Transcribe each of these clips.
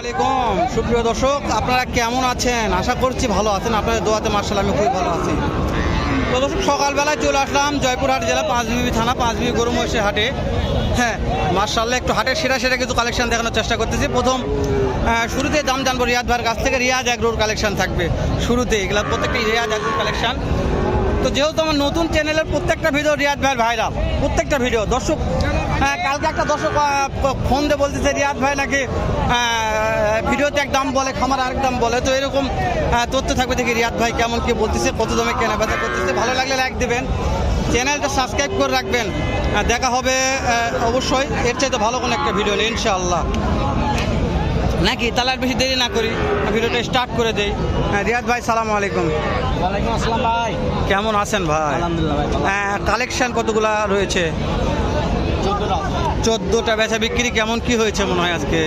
আলাইকুম, সুপ্রিয় দর্শক, আপনারা কেমন আছেন? আশা করছি ভালো আছেন। আপনাদের দোয়াতে মার্শাল আমি খুবই ভালো আছি। তো দর্শক, সকালবেলায় চলে আসলাম জয়পুরহাট জেলা, পাঁচবিবি থানা, পাঁচবিবি গরু মহিষের হাটে। হ্যাঁ মার্শাল্লাহ, একটু হাটের সেরা সেরা কিছু কালেকশন দেখানোর চেষ্টা করতেছি। প্রথম শুরুতে দাম জানব রিয়াদ ভাইয়ের কাছ থেকে। রিয়াজ এগ্রোর কালেকশন থাকবে শুরুতে। এগুলো প্রত্যেকটি রিয়াজ এগ্রোর কালেকশন তো যেহেতু আমার নতুন চ্যানেলের প্রত্যেকটা ভিডিও রিয়াদ ভাইয়ের ভাইরাল প্রত্যেকটা ভিডিও দর্শক কালকে একটা দর্শক ফোন দিয়ে বলতেছে রিয়াদ ভাই নাকি ভিডিওতে এক দাম বলে খামার আরেক দাম বলে। তো এরকম তথ্য থাকবে দেখি রিয়াদ ভাই কেমন কি বলতেছে কত দামে কেনা বেচা করতেছে। ভালো লাগলে লাইক দেবেন। চ্যানেলটা সাবস্ক্রাইব করে রাখবেন। দেখা হবে অবশ্যই। এর চাইতে ভালো কোনো একটা ভিডিও নিয়ে ইনশাআল্লাহ। নাকি? তাহলে আর বেশি দেরি না করি। ভিডিওটা স্টার্ট করে দেই। হ্যাঁ, রিয়াদ ভাই সালাম আলাইকুম। ওয়ালাইকুম আসসালাম ভাই। কেমন আছেন ভাই? আলহামদুলিল্লাহ ভাই কালেকশন কতগুলা রয়েছে? চোদ্দটা। বেচা বিক্রি কেমন কি হয়েছে মনে হয় আজকে?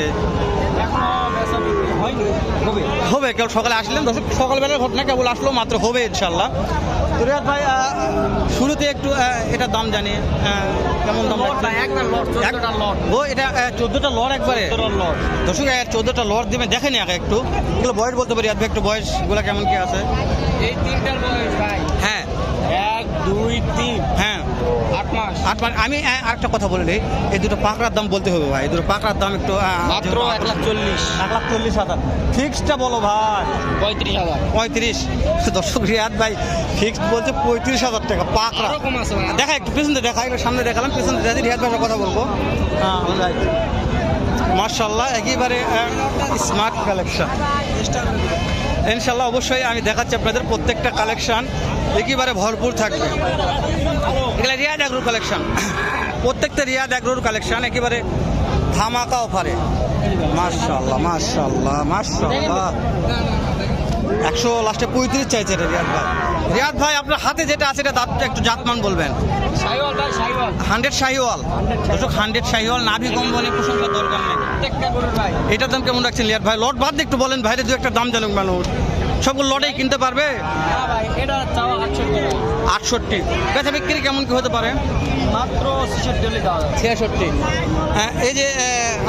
হবে কেউ সকালে আসলেন দর্শক সকালবেলার ঘটনা কেবল আসলো মাত্র হবে ইনশাল্লাহ তো রিয়াদ ভাই শুরুতে একটু এটার দাম জানি কেমন দাম ও এটা চোদ্দোটা লর একবারে? দর্শক চোদ্দোটা লর দিবেন দেখেনি আগে একটু। এগুলো বয়স বলতে পারি রিয়াদ ভাই একটু বয়সগুলো কেমন কি আছে? এই তিনটার বয়স ভাই। হ্যাঁ। এক দুই তিন। হ্যাঁ। আট মাস? আর মানে আমি আরেকটা কথা বলে নিই। এই দুটো পাকড়ার দাম বলতে হবে ভাই। এই দুটো পাকড়ার দাম একটু মাত্র এক লাখ চল্লিশ। এক লাখ চল্লিশ হাজার। ফিক্সডটা বলো ভাই। পঁয়ত্রিশ হাজার। পঁয়ত্রিশ। দর্শক রিয়াদ ভাই ফিক্সড বলছে পঁয়ত্রিশ হাজার টাকা পাকড়া। দেখা একটু পেছনে দেখা এবার সামনে দেখালাম পেছনে দেখা রিয়াদ ভাইয়ের কথা বলব। হ্যাঁ মার্শাল্লাহ একেবারে স্মার্ট কালেকশন ইনশাল্লাহ অবশ্যই আমি দেখাচ্ছি আপনাদের প্রত্যেকটা কালেকশন। একেবারে ভরপুর থাকবে। রিয়াদ অ্যাগ্রোর কালেকশন। প্রত্যেকটা রিয়াদ অ্যাগ্রোর কালেকশন, একেবারে ধামাকা অফারে। মার্শাল্লাহ মার্শাল্লাহ মার্শাল্লাহ একশো লাস্টে পঁয়ত্রিশ চাইছে রিয়াদ ভাই। রিয়াদ ভাই আপনার হাতে যেটা আছে এটা দাঁতটা একটু জাতমান বলবেন। হান্ড্রেড শাহিওয়াল। দর্শক হান্ড্রেড শাহিওয়াল নাভি কম্বনে প্রশংসার দরকার নেই। এটার দাম কেমন রাখছেন লিয়ার ভাই? লট বাদ একটু বলেন ভাইরে দু একটা দাম জানুক মানুষ। সবগুলো লটেই কিনতে পারবে? চাওয়া আটষট্টি বেচা বিক্রি কেমন কি হতে পারে? মাত্র ছেষট্টি হ্যাঁ এই যে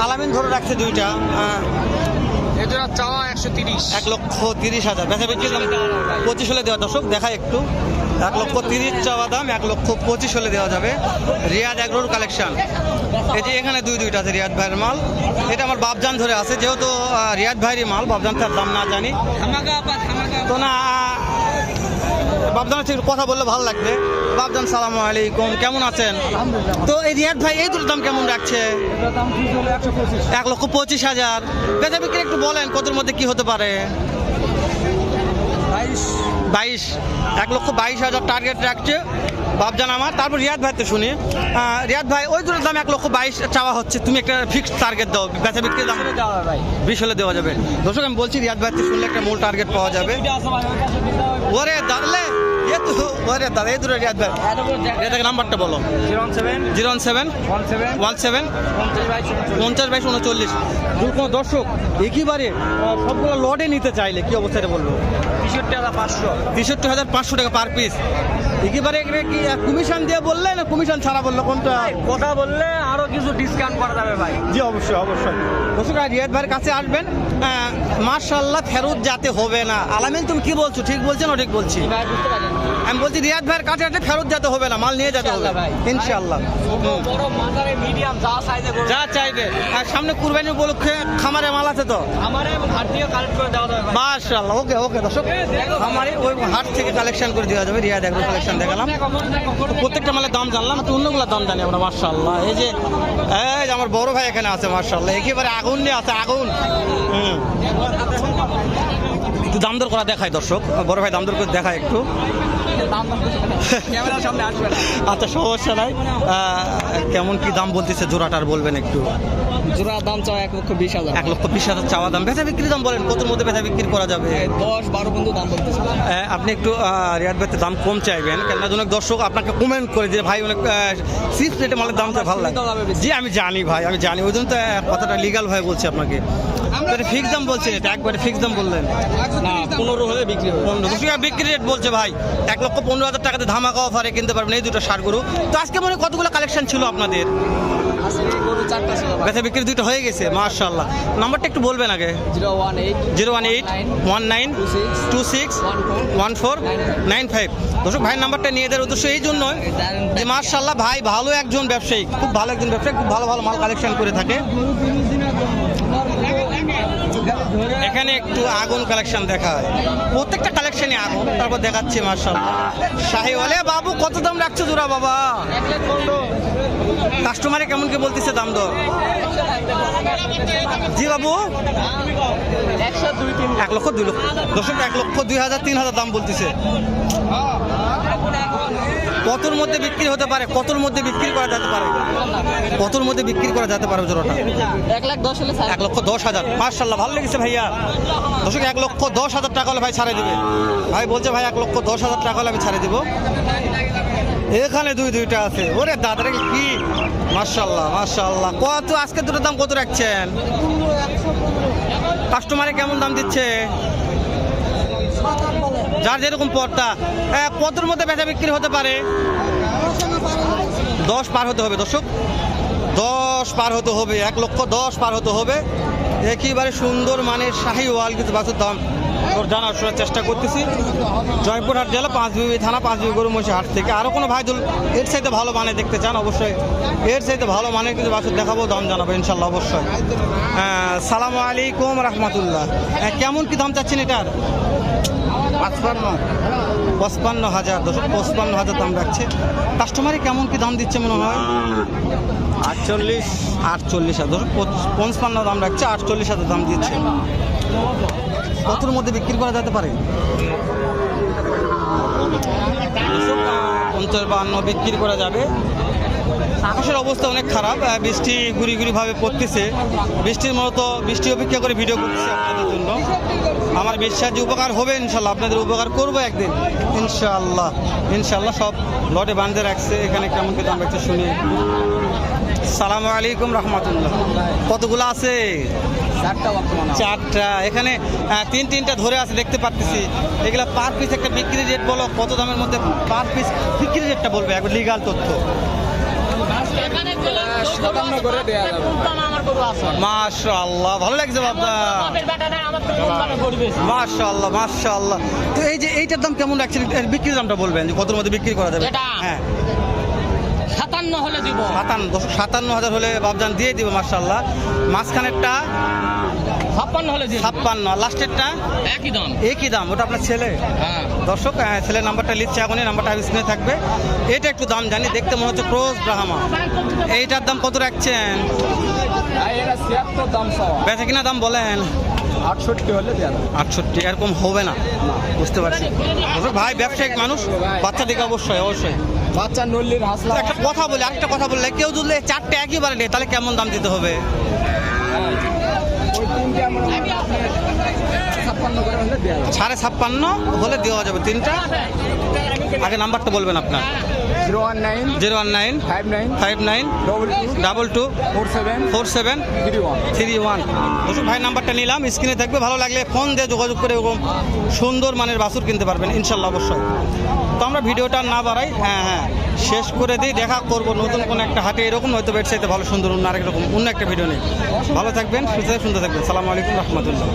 আলামিন ধরে রাখছে দুইটা। এটা চাওয়া একশো তিরিশ। এক লক্ষ তিরিশ হাজার। বেচা বিক্রি দাম পঁচিশ হলে দেওয়া দর্শক দেখা একটু। এক লক্ষ তিরিশ চাওয়া দাম এক লক্ষ পঁচিশ হলে দেওয়া যাবে রিয়াদ অ্যাগ্রোর কালেকশন। এই যে এখানে দুই দুইটা আছে রিয়াদ ভাইয়ের মাল। এটা আমার বাপজান ধরে আছে যেহেতু রিয়াদ ভাইয়েরই মাল বাপজান তার দাম না জানি। তো না বাপজানের সাথে কথা বললে ভালো লাগবে। বাবজান সালাম আলাইকুম কেমন আছেন? তো এই রিয়াদ ভাই এই দুটোর দাম কেমন রাখছে? এক লক্ষ পঁচিশ হাজার। বেচা বিক্রি একটু বলেন কতর মধ্যে কি হতে পারে? বাইশ। এক লক্ষ বাইশ হাজার টার্গেট রাখছে। বাপজান আমার। তারপর রিয়াদ ভাইতে শুনি। রিয়াদ ভাই ওই দুটোর দাম এক লক্ষ বাইশ চাওয়া হচ্ছে। তুমি একটা ফিক্সড টার্গেট দাও বেচা বিক্রির দাম। ভাই। বিশ হলে দেওয়া যাবে। দর্শক আমি বলছি রিয়াদ ভাইতে শুনলে একটা মূল টার্গেট পাওয়া যাবে। ভাই, ওরে দাঁড়লে ওরে দাদা এই রিয়াদ ভাই। নাম্বারটা বলো। Zero seven. Zero seven. One seven. One seven. পঞ্চাশ বাইশ উনচল্লিশ। কোনো দর্শক একেবারে আহ, সবগুলো লটে নিতে চাইলে কি অবস্থাটা বলব? তেষট্টি হাজার পাঁচশো। টাকা পার পিস একেবারে কি কমিশন দিয়ে বললে না কমিশন ছাড়া বলল? কোনটা? কথা বললে আরও কিছু ডিসকাউন্ট করা যাবে ভাই। জি অবশ্যই অবশ্যই। আর রিয়াদ ভাইয়ের কাছে আসবেন। মার্শাল্লাহ ফেরত যাতে হবে না। আলামিন তুমি কি বলছো? ঠিক বলছো না ঠিক বলছি? আমি বলছি রিয়াদ ভাইয়ের কাছে আসলে ফেরত যেতে হবে না মাল নিয়ে যেতে হবে। ভাই। ইনশাল্লাহ বড় মাঝারে মিডিয়াম যা চাইবে। আর সামনে কুরবানি উপলক্ষে খামারে মাল আছে তো? মাশাআল্লাহ ওকে ওকে দর্শক। আমারই ওই হাট থেকে কালেকশন করে দেওয়া যাবে। রিয়াদ এগ্রো কালেকশন দেখালাম। প্রত্যেকটা মালের দাম জানলাম তো অন্যগুলোর দাম জানি আমরা মার্শাল্লাহ এই যে এই যে আমার বড় ভাই এখানে আছে মার্শাল্লাহ একেবারে আগুন নিয়ে আছে আগুন। হুম। একটু দাম দর করা দেখায় দর্শক। বড় ভাই দাম দর করে দেখায় একটু। আচ্ছা সমস্যা নাই। কেমন কি দাম বলতেছে জোড়াটার বলবেন একটু। জোড়া দাম চাও এক লক্ষ বিশ হাজার। এক লক্ষ বিশ হাজার চাওয়া দাম। বেচা বিক্রি দাম বলেন কত মধ্যে বেচা বিক্রি করা যাবে? দশ বারো পর্যন্ত দাম বলতেছে। আপনি একটু আহ, রিয়াদ দাম কম চাইবেন। কেননা অনেক দর্শক আপনাকে কমেন্ট করে যে ভাই অনেক সিক্স রেটে মালের দামটা ভালো লাগে। জি আমি জানি ভাই আমি জানি। ওই জন্য তো কথাটা লিগাল ভাই বলছি আপনাকে। ফিক্স দাম বলছেন এটা একবারে ফিক্স দাম বললেন। না পনেরো হলে বিক্রি হবে। পনেরো। দুশো টাকা বিক্রি রেট বলছে ভাই। এক লক্ষ পনেরো হাজার টাকাতে ধামাকা অফারে কিনতে পারবেন এই দুটো সার গরু। তো আজকে মনে কতগুলো কালেকশন ছিল আপনাদের? বেচা বিক্রি দুটো হয়ে গেছে মার্শাল্লাহ নাম্বারটা একটু বলবেন আগে। Zero one eight one nine, two six, one four, nine five. দর্শক, ভাইয়ের নাম্বারটা নিয়ে দেওয়ার উদ্দেশ্য এই জন্য যে মার্শাল্লাহ ভাই ভালো একজন ব্যবসায়ী, খুব ভালো একজন ব্যবসায়ী, খুব ভালো ভালো মাল কালেকশন করে থাকে। এখানে একটু আগুন কালেকশন দেখা হয়। প্রত্যেকটা কালেকশনই আগুন তারপর দেখাচ্ছি মার্শাল্লাহ শাহি বলে বাবু কত দাম রাখছো জোড়া বাবা? কাস্টমারে কেমন কি বলতেছে দাম দর? জি বাবু। এক লক্ষ দুই লক্ষ দশক এক লক্ষ দুই হাজার তিন হাজার দাম বলতেছে। কতর মধ্যে বিক্রি হতে পারে কতর মধ্যে বিক্রি করা যেতে পারে? কতর মধ্যে বিক্রি করা যেতে পারে জোড়াটা? এক লাখ দশ হলে এক লক্ষ দশ হাজার মার্শাল্লাহ ভালো লেগেছে ভাইয়া? দর্শক এক লক্ষ দশ হাজার টাকা হলে ভাই ছাড়ে দিবে। ভাই বলছে ভাই এক লক্ষ দশ হাজার টাকা হলে আমি ছাড়ে দিব। এখানে দুই দুইটা আছে। ওরে দাদারে কি? মার্শাল্লাহ মার্শাল্লাহ কত আজকে দুটোর দাম কত রাখছেন? কাস্টমারে কেমন দাম দিচ্ছে? যার যেরকম হ্যাঁ, কতর মধ্যে বেচা বিক্রি হতে পারে। দশ পার হতে হবে দর্শক। দশ পার হতে হবে এক লক্ষ দশ পার হতে হবে। একেবারে সুন্দর মানের শাহি ওয়াল কিছু বাসুর দাম জানার শোনার চেষ্টা করতেছি। জয়পুরহাট জেলা পাঁচ পাঁচবিবি থানা পাঁচ পাঁচবিবি গরু মহিষী হাট থেকে। আরও কোনো ভাইদুল এর সাইতে ভালো মানে দেখতে চান অবশ্যই। এর সাইতে ভালো মানের কিছু বাসুর দেখাবো দাম জানাব ইনশাল্লাহ অবশ্যই। হ্যাঁ, সালামু আলাইকুম রহমতুল্লাহ। হ্যাঁ, কেমন কি দাম চাচ্ছেন এটার? পাঁচপান্ন। পঁচপান্ন হাজার দশ পঁচপান্ন হাজার দাম রাখছে। কাস্টমারে কেমন কি দাম দিচ্ছে মনে হয়? আটচল্লিশ আটচল্লিশ হাজার পঞ্চান্ন দাম রাখছে, আটচল্লিশ হাজার দাম দিচ্ছে। কতর মধ্যে বিক্রি করা যেতে পারে? পঞ্চাশ বান্ন বিক্রি করা যাবে। আকাশের অবস্থা অনেক খারাপ বৃষ্টি গুড়ি গুড়ি ভাবে পড়তেছে। বৃষ্টির মতো, বৃষ্টি অপেক্ষা করে ভিডিও করতেছি আপনাদের জন্য। আমার বিশ্বাস যে উপকার হবে ইনশাল্লাহ, আপনাদের উপকার করব একদিন। ইনশাল্লাহ ইনশাল্লাহ সব লটে বাঁধে রাখছে, এখানে কেমন কি দাম রাখছে শুনি। সালাম আলাইকুম রহমতুল্লাহ। কতগুলো আছে? চারটা এখানে তিন তিনটা ধরে আছে দেখতে পাচ্ছি এগুলা পার পিস একটা বিক্রি রেট বলো কত দামের মধ্যে পার পিস বিক্রি রেটটা বলবে? একবার লিগাল তথ্য। মাশাআল্লাহ ভালো লাগছে বাবা মাশাআল্লাহ মাশাআল্লাহ। তো এই যে এইটার দাম কেমন রাখছেন? বিক্রির দামটা বলবেন যে কতর মধ্যে বিক্রি করা যাবে? হ্যাঁ। সাতান্ন হলে দিব। সাতান্ন দশ- সাতান্ন হাজার হলে বাবজান দিয়ে দিব মাশাআল্লাহ। মাঝখানেরটা ছাপ্পান্ন হলে ছাপ্পান্ন লাস্টেরটা একই দাম। একই দাম ওটা আপনার ছেলে। হ্যাঁ। দর্শক নাম্বারটা লিখছে এখনই নাম্বারটা স্ক্রিনে থাকবে। এটা একটু দাম জানি দেখতে মনে হচ্ছে ক্রোজ ব্রাহ্মা। এইটার দাম কত রাখছেন? বেচা কিনা দাম বলেন। আটষট্টি হলে আটষট্টি এরকম হবে না। বুঝতে পারছি। ভাই ব্যবসায়িক মানুষ বাচ্চা দিকে অবশ্যই অবশ্যই। বাচ্চা নল্লির হাসলা। একটা কথা বলে একটা কথা বললে কেউ যদি চারটে একইবারে নেই তাহলে কেমন দাম দিতে হবে? সাড়ে ছাপ্পান্ন হলে দেওয়া যাবে তিনটা? আগে নাম্বারটা বলবেন আপনার। Zero one nine zero one nine five nine five nine double two double two four seven four seven three one three one ভাই নাম্বারটা নিলাম। স্ক্রিনে থাকবে ভালো লাগলে ফোন দিয়ে যোগাযোগ করে এরকম সুন্দর মানের বাছুর কিনতে পারবেন ইনশাল্লাহ অবশ্যই। তো আমরা ভিডিওটা না বাড়াই হ্যাঁ হ্যাঁ শেষ করে দিই দেখা করব নতুন কোনো একটা হাটে এরকম হয়তো বেডসাইতে ভালো সুন্দর অন্য আরেক রকম অন্য একটা ভিডিও নেই ভালো থাকবেন সুস্থ সুন্দর থাকবেন। সালামু আলাইকুম রহমতুল্লাহ।